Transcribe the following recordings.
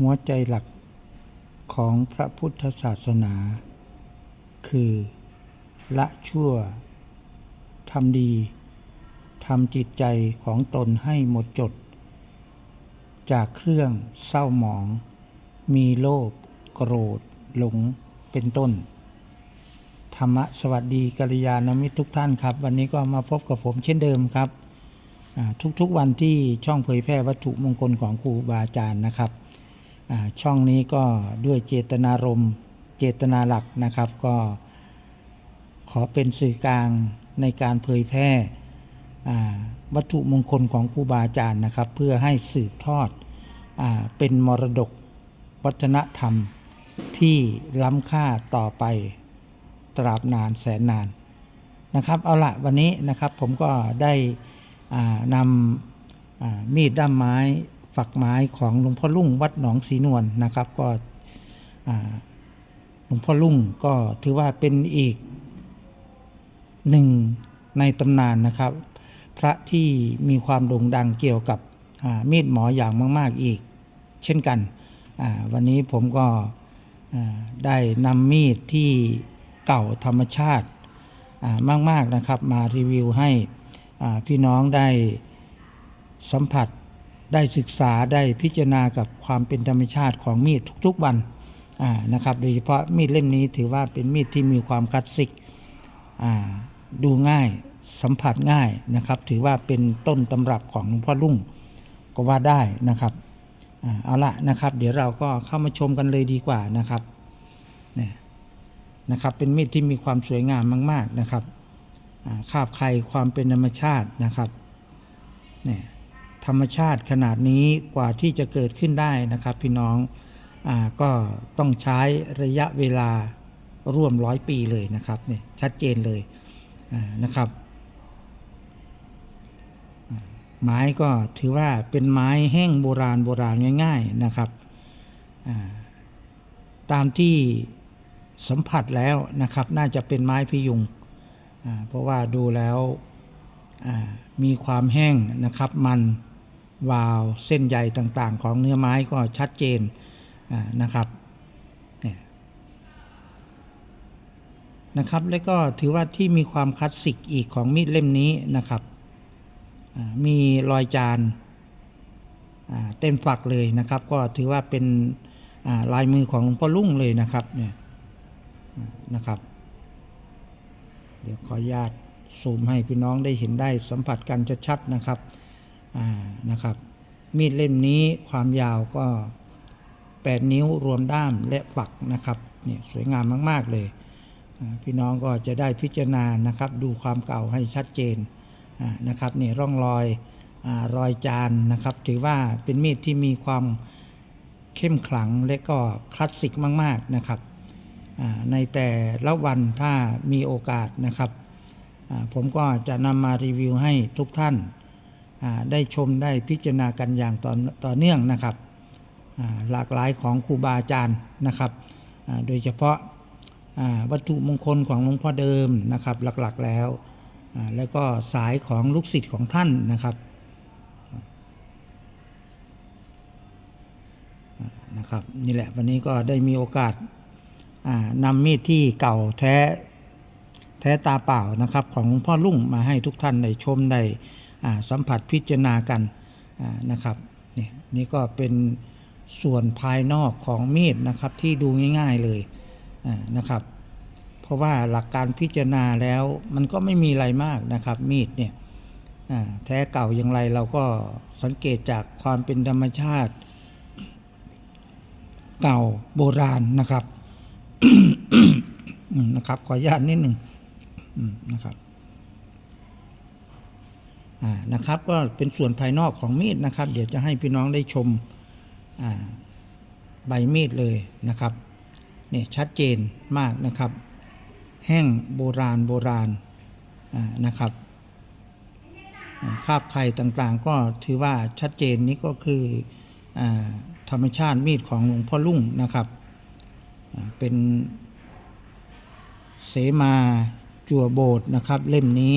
หัวใจหลักของพระพุทธศาสนา คือ ละชั่วทำดีทำจิตใจของตนให้หมดจด จากเครื่องเศร้าหมอง มีโลภโกรธ หลงเป็นต้น ธรรมะสวัสดีกัลยาณมิตรทุกท่านครับ วันนี้ก็มาพบกับผมเช่นเดิมครับ ทุกๆวันที่ช่องเผยแพร่วัตถุมงคลของครูบาอาจารย์นะครับ ช่องนี้ก็ด้วยเจตนารมณ์เจตนาหลักนะครับ ก็ขอเป็นสื่อกลางในการเผยแพร่วัตถุมงคลของครูบาอาจารย์นะครับ เพื่อให้สืบทอดอเป็นมรดกวัฒนธรรมที่ล้ำค่าต่อไปตราบนานแสนนานนะครับ เอาละวันนี้นะครับผมก็ได้นำมีดด้ามไม้ ฝักไม้ของหลวงพ่อลุ่งวัดหนองสีนวลนะครับ ก็หลวงพ่อลุ่งก็ถือว่าเป็นอีกหนึ่งในตำนานนะครับ พระที่มีความโด่งดังเกี่ยวกับมีดหมออย่างมาก ๆอีก เช่นกัน วันนี้ผมก็ได้นำมีดที่เก่าธรรมชาติมาก ๆ นะครับ มารีวิวให้พี่น้องได้สัมผัส ได้ศึกษาได้พิจารณากับความเป็นธรรมชาติของมีดทุกๆวันนะครับโดยเฉพาะมีดเล่มนี้ถือว่าเป็นมีดที่มีความคลาสสิกดูง่ายสัมผัสง่ายนะครับ ถือว่าเป็นต้นตำรับของหลวงพ่อลุ่งก็ว่าได้นะครับอเอาละนะครับ เดี๋ยวเราก็เข้ามาชมกันเลยดีกว่านะครับเนี่ยนะครับเป็นมีดที่มีความสวยงามมาก ๆนะครับคาบใครความเป็นธรรมชาตินะครับเนี่ย ธรรมชาติขนาดนี้กว่าที่จะเกิดขึ้นได้นะครับพี่น้องอก็ต้องใช้ระยะเวลาร่วมร้อยปีเลยนะครับเนี่ยชัดเจนเลยนะครับ ไม้ก็ถือว่าเป็นไม้แห้งโบราณโบราณง่าย ๆนะครับตามที่สัมผัสแล้วนะครับ น่าจะเป็นไม้พยุงเพราะว่าดูแล้วมีความแห้งนะครับมัน วาวเส้นใยต่างๆ ของเนื้อไม้ก็ชัดเจนนะครับนะครับ แล้วก็ถือว่าที่มีความคลาสสิกอีกของมีดเล่มนี้นะครับ มีรอยจานเต็มฝักเลยนะครับ ก็ถือว่าเป็นลายมือของหลวงพ่อลุ่งเลยนะครับเนี่ยนะครับ เดี๋ยวขออนุญาตซูมให้พี่น้องได้เห็นได้สัมผัสกันชัดๆนะครับ นะครับ มีดเล่มนี้ความยาวก็ 8 นิ้วรวมด้ามและฝักนะครับเนี่ยสวยงามมาก ๆ เลย พี่น้องก็จะได้พิจารณานะครับ ดูความเก่าให้ชัดเจนนะครับนี่ร่องรอยอรอยจานนะครับ ถือว่าเป็นมีดที่มีความเข้มขลังและก็คลาสสิกมาก ๆนะครับในแต่ละวันถ้ามีโอกาสนะครับ ผมก็จะนำมารีวิวให้ทุกท่าน ได้ชมได้พิจารณากันอย่างต่อต่อเนื่องนะครับหลากหลายของครูบาอาจารย์นะครับโดยเฉพาะวัตถุมงคลของหลวงพ่อเดิมนะครับหลักๆแล้ว แล้วก็สายของลูกศิษย์ของท่านนะครับนะครับนี่แหละวันนี้ก็ได้มีโอกาสนำมีดที่เก่าแท้แท้ตาเปล่านะครับของหลวงพ่อลุ่งมาให้ทุกท่านได้ชมได้ สัมผัสพิจารณากันอ่านะครับนี่นี่ก็เป็นส่วนภายนอกของมีดนะครับที่ดูง่ายๆเลยอ่านะครับ เพราะว่าหลักการพิจารณาแล้วมันก็ไม่มีอะไรมากนะครับ มีดเนี่ยอ่าแท้เก่าอย่างไรเราก็สังเกตจากความเป็นธรรมชาติ เก่าโบราณนะครับนะครับ ขออนุญาตนิดหนึ่งอืมนะครับ นะครับ ก็เป็นส่วนภายนอกของมีดนะครับ เดี๋ยวจะให้พี่น้องได้ชมใบมีดเลยนะครับเนี่ยชัดเจนมากนะครับ แห้งโบราณโบราณนะครับคาบไข่ต่างๆ ก็ถือว่าชัดเจนนี้ก็คืออธรรมชาติมีดของหลวงพ่อลุ่งนะครับเป็นเสมาจั่วโบสนะครับ เล่มนี้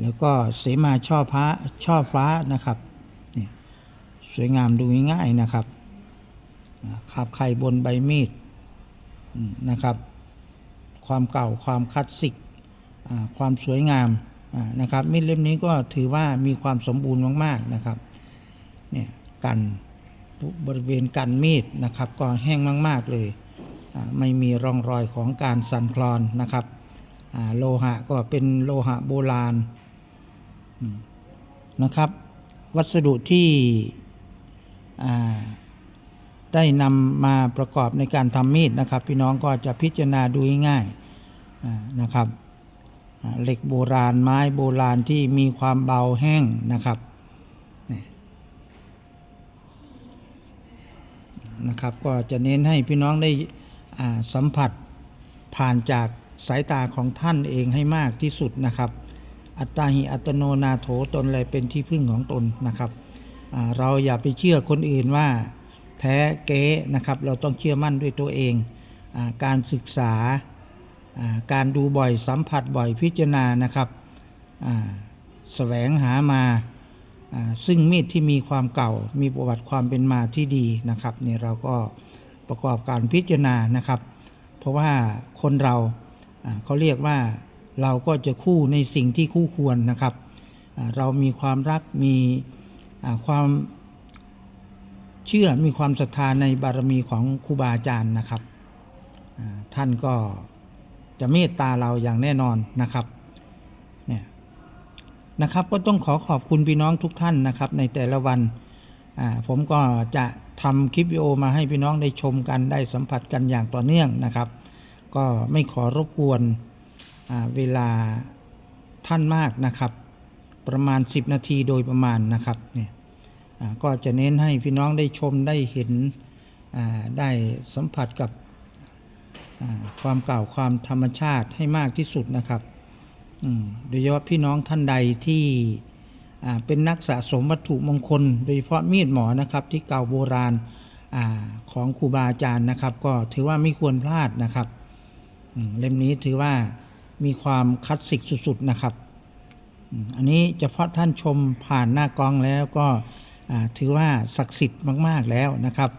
แล้วก็เสมาช่อพระช่อฟ้านะครับนี่สวยงามดูง่ายๆนะครับอ่าขับไข่บนใบมีดนะครับ ความเก่าความคลาสสิกความสวยงามนะครับมีดเล่มนี้ก็ถือว่ามีความสมบูรณ์มากๆนะครับเนี่ยกันบริเวณกันมีดนะครับ ก็แห้งมาก ๆเลย ไม่มีร่องรอยของการสั่นคลอนนะครับโลหะก็เป็นโลหะโบราณ นะครับ วัสดุที่ได้นำมาประกอบในการทำมีดนะครับ พี่น้องก็จะพิจารณาดูง่ายนะครับเหล็กโบราณไม้โบราณที่มีความเบาแห้งนะครับนะครับ ก็จะเน้นให้พี่น้องได้สัมผัสผ่านจากสายตาของท่านเองให้มากที่สุดนะครับ อัตตาหิอัตโนนาโถตนอะไรเป็นที่พึ่งของตนนะครับเราอย่าไปเชื่อคนอื่นว่าแท้เก๊นะครับ เราต้องเชื่อมั่นด้วยตัวเองอการศึกษาการดูบ่อยสัมผัสบ่อยพิจารณานะครับอ่าแสวงหามาซึ่งมีดที่มีความเก่า มีประวัติความเป็นมาที่ดีนะครับเนี่ยเราก็ประกอบการพิจารณานะครับ เพราะว่าคนเราเขาเรียกว่า เราก็จะคู่ในสิ่งที่คู่ควรนะครับ เรามีความรักมีความเชื่อมีความศรัทธาในบารมีของครูบาอาจารย์นะครับ ท่านก็จะเมตตาเราอย่างแน่นอนนะครับเนี่ยนะครับก็ต้องขอขอบคุณพี่น้องทุกท่านนะครับ ในแต่ละวันผมก็จะทำคลิปวิดีโอมาให้พี่น้องได้ชมกันได้สัมผัสกันอย่างต่อเนื่องนะครับ ก็ไม่ขอรบกวน เวลาท่านมากนะครับ ประมาณ 10 นาทีโดยประมาณนะครับเนี่ยก็จะเน้นให้พี่น้องได้ชมได้เห็นได้สัมผัสกับความเก่าความธรรมชาติให้มากที่สุดนะครับโดยเฉพาะพี่น้องท่านใดที่เป็นนักสะสมวัตถุมงคล โดยเฉพาะมีดหมอนะครับที่เก่าโบราณอของครูบาอาจารย์นะครับ ก็ถือว่าไม่ควรพลาดนะครับเล่มนี้ถือว่า มีความคลาสสิกสุดๆนะครับ อันนี้เฉพาะท่านชมผ่านหน้ากล้องแล้วก็ถือว่าศักดิ์สิทธิ์มากๆแล้วนะครับ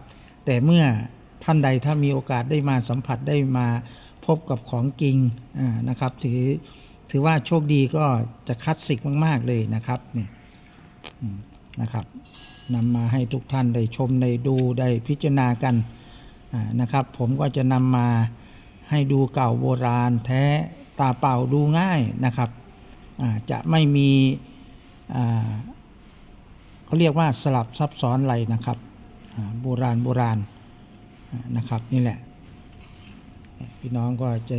แต่เมื่อท่านใดถ้ามีโอกาสได้มาสัมผัสได้มาพบกับของจริงนะครับ ถือถือว่าโชคดีก็จะคลาสสิกมาก ๆเลยนะครับเนี่ยนะครับนำมาให้ทุกท่านได้ชมได้ดูได้พิจารณากันนะครับ ผมก็จะนำมาให้ดูเก่าโบราณแท้าเปล่าดูง่ายนะครับจะไม่มีเขาเรียกว่าสลับซับซ้อนอะไรนะครับโบราณโบราณนะครับนี่แหละ พี่น้องก็จะ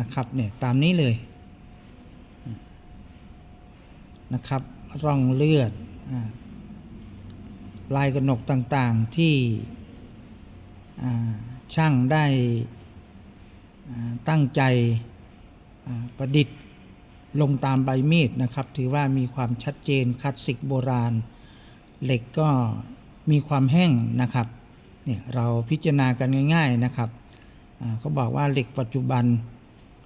นะครับเนี่ยตามนี้เลยนะครับร่องเลือดอา ลายกระหนกต่างๆที่ช่างได้ตั้งใจประดิษฐ์ลงตามใบมีดนะครับ ถือว่ามีความชัดเจนคลาสสิกโบราณ เหล็กก็มีความแห้งนะครับเนี่ยเราพิจารณากันง่าย ๆนะครับเขาบอกว่าเหล็กปัจจุบัน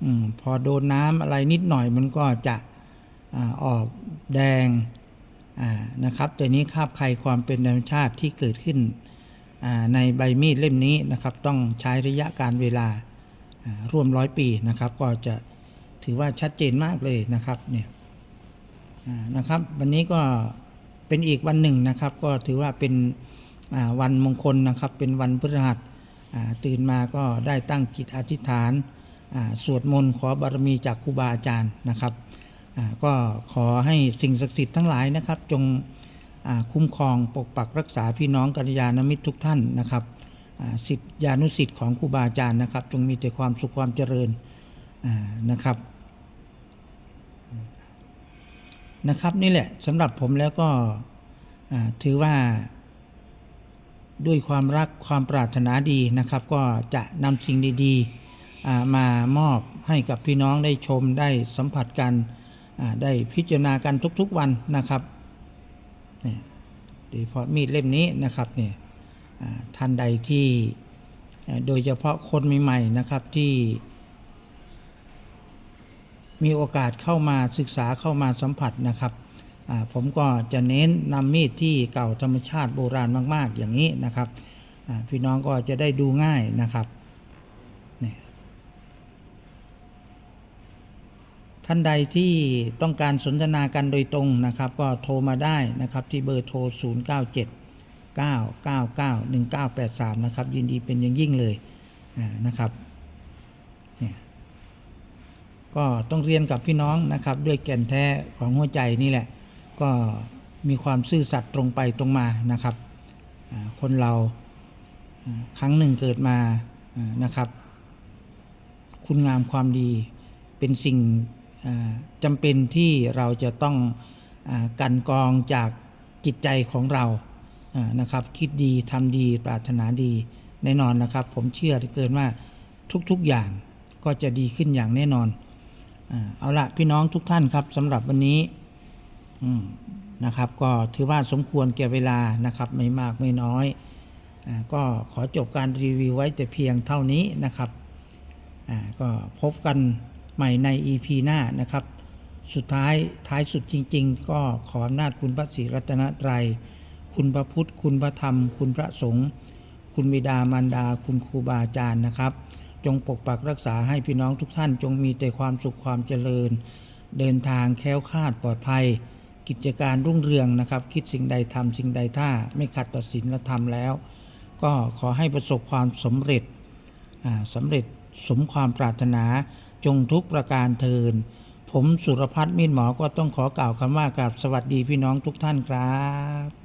อพอโดนน้ำอะไรนิดหน่อยมันก็จะอออกแดง นะครับแต่นี้คาบใครความเป็นธรรมชาติที่เกิดขึ้นในใบมีดเล่มนี้นะครับ ต้องใช้ระยะการเวลาร่วมร้อยปีนะครับ ก็จะถือว่าชัดเจนมากเลยนะครับเนี่ยนะครับวันนี้ก็เป็นอีกวันหนึ่งนะครับ ก็ถือว่าเป็นวันมงคลนะครับ เป็นวันพฤหัสตื่นมาก็ได้ตั้งจิตอธิษฐานสวดมนต์ขอบารมีจากครูบาอาจารย์นะครับ ก็ขอให้สิ่งศักดิ์สิทธิ์ทั้งหลายนะครับ จงคุ้มครองปกปักรักษาพี่น้องกัลยาณมิตรทุกท่านนะครับสิทธิานุสิทธิ์ของครูบาอาจารย์นะครับ จงมีแต่ความสุขความเจริญนะครับนะครับ นี่แหละสำหรับผมแล้วก็ถือว่าด้วยความรักความปรารถนาดีนะครับ ก็จะนำสิ่งดีๆมามอบให้กับพี่น้องได้ชมได้สัมผัสกัน ได้พิจารณากันทุกๆวันนะครับเนี่ยโดยเฉพาะมีดเล่มนี้นะครับเนี่ยท่านใดที่โดยเฉพาะคนใหม่ๆนะครับที่ มีโอกาสเข้ามาศึกษาเข้ามาสัมผัสนะครับผมก็จะเน้นนำมีดที่เก่าธรรมชาติโบราณมาก ๆ อย่างนี้นะครับพี่น้องก็จะได้ดูง่ายนะครับเนี่ย ท่านใดที่ต้องการสนทนากันโดยตรงนะครับ ก็โทรมาได้นะครับที่เบอร์โทร 097 999 1983 นะครับ ยินดีเป็นอย่างยิ่งเลยนะครับเนี่ยก็ต้องเรียนกับพี่น้องนะครับ ด้วยแก่นแท้ของหัวใจนี่แหละ ก็มีความซื่อสัตย์ตรงไปตรงมานะครับ คนเราครั้งหนึ่งเกิดมานะครับ คุณงามความดีเป็นสิ่ง จำเป็นที่เราจะต้องอกันกองจากจิตใจของเรานะครับ คิดดีทำดีปรารถนาดีแน่นอนนะครับ ผมเชื่อเลือเกินว่าทุกๆอย่างก็จะดีขึ้นอย่างแน่นอนเอาละพี่น้องทุกท่านครับสำหรับวันนี้นะครับ ก็ถือว่าสมควรแก่เวลานะครับ ไม่มากไม่น้อยอก็ขอจบการรีวิวไว้แต่เพียงเท่านี้นะครับก็พบกัน ใหม่ใน EP หน้านะครับ สุดท้ายท้ายสุดจริง ๆ ก็ขออำนาจคุณพระศรีรัตนตรัย คุณพระพุทธ คุณพระธรรม คุณพระสงฆ์คุณบิดามารดา คุณครูบาอาจารย์นะครับ จงปกปักรักษาให้พี่น้องทุกท่าน จงมีแต่ความสุขความเจริญ เดินทางแค้วคาดปลอดภัย กิจการรุ่งเรืองนะครับ คิดสิ่งใดทำสิ่งใดถ้าไม่ขัดต่อศีลธรรมแล้ว ก็ขอให้ประสบความสำเร็จอ่าสำเร็จสมความปรารถนา จงทุกประการเทิน ผมสุรพัฒน์มินหมอก็ต้องขอกล่าวคำว่ากับสวัสดีพี่น้องทุกท่านครับ